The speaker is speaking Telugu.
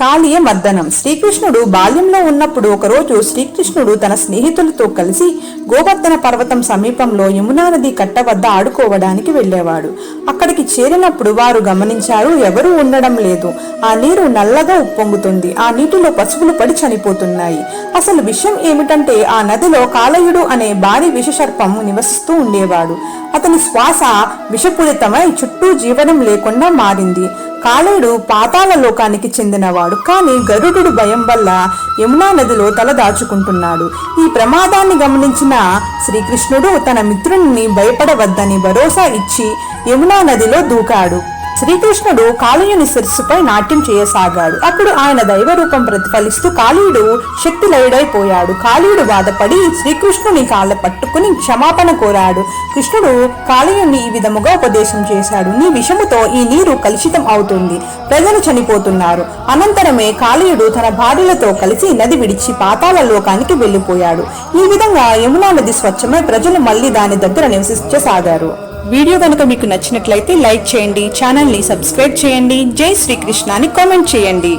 కాళీయ మర్దనం శ్రీకృష్ణుడు బాల్యంలో ఉన్నప్పుడు ఒకరోజు శ్రీకృష్ణుడు తన స్నేహితులతో కలిసి గోవర్ధన పర్వతం సమీపంలో యమునా నది కట్ట వద్ద ఆడుకోవడానికి వెళ్ళేవాడు. అక్కడికి చేరినప్పుడు వారు గమనించారు ఎవరూ ఉండడం లేదు. ఆ నీరు నల్లగా ఉప్పొంగుతుంది. ఆ నీటిలో పశువులు పడి చనిపోతున్నాయి. అసలు విషయం ఏమిటంటే ఆ నదిలో కాలయుడు అనే భారీ విషసర్పం నివసిస్తూ ఉండేవాడు. అతని శ్వాస విషపూరితమై చుట్టూ జీవనం లేకుండా మారింది. కాళేడు పాతాళ లోకానికి చెందినవాడు. కానీ గరుడు భయం వల్ల యమునా నదిలో తల దాచుకుంటున్నాడు. ఈ ప్రమాదాన్ని గమనించిన శ్రీకృష్ణుడు తన మిత్రుణ్ణి భయపడవద్దని భరోసా ఇచ్చి యమునా నదిలో దూకాడు. శ్రీకృష్ణుడు కాళీయుని శిరస్సుపై నాట్యం చేయసాగాడు. అప్పుడు ఆయన దైవ రూపం ప్రతిఫలిస్తూ కాళీయుడు శక్తి లయుడైపోయాడు కాళీయుడు బాధపడి శ్రీకృష్ణుని కాళ్ళ పట్టుకుని క్షమాపణ కోరాడు. కృష్ణుడు కాళీయుని ఈ విధముగా ఉపదేశం చేశాడు. నీ విషముతో ఈ నీరు కలుషితం అవుతుంది. ప్రజలు చనిపోతున్నారు. అనంతరమే కాళీయుడు తన భార్యలతో కలిసి నది విడిచి పాతాల లోకానికి వెళ్ళిపోయాడు. ఈ విధంగా యమునా నది స్వచ్ఛమై ప్రజలు మళ్ళీ దాని దగ్గర నివసించసాగారు. వీడియో కనుక మీకు నచ్చినట్లయితే లైక్ చేయండి ఛానల్ని సబ్స్క్రైబ్ చేయండి జై శ్రీకృష్ణ అని కామెంట్ చేయండి.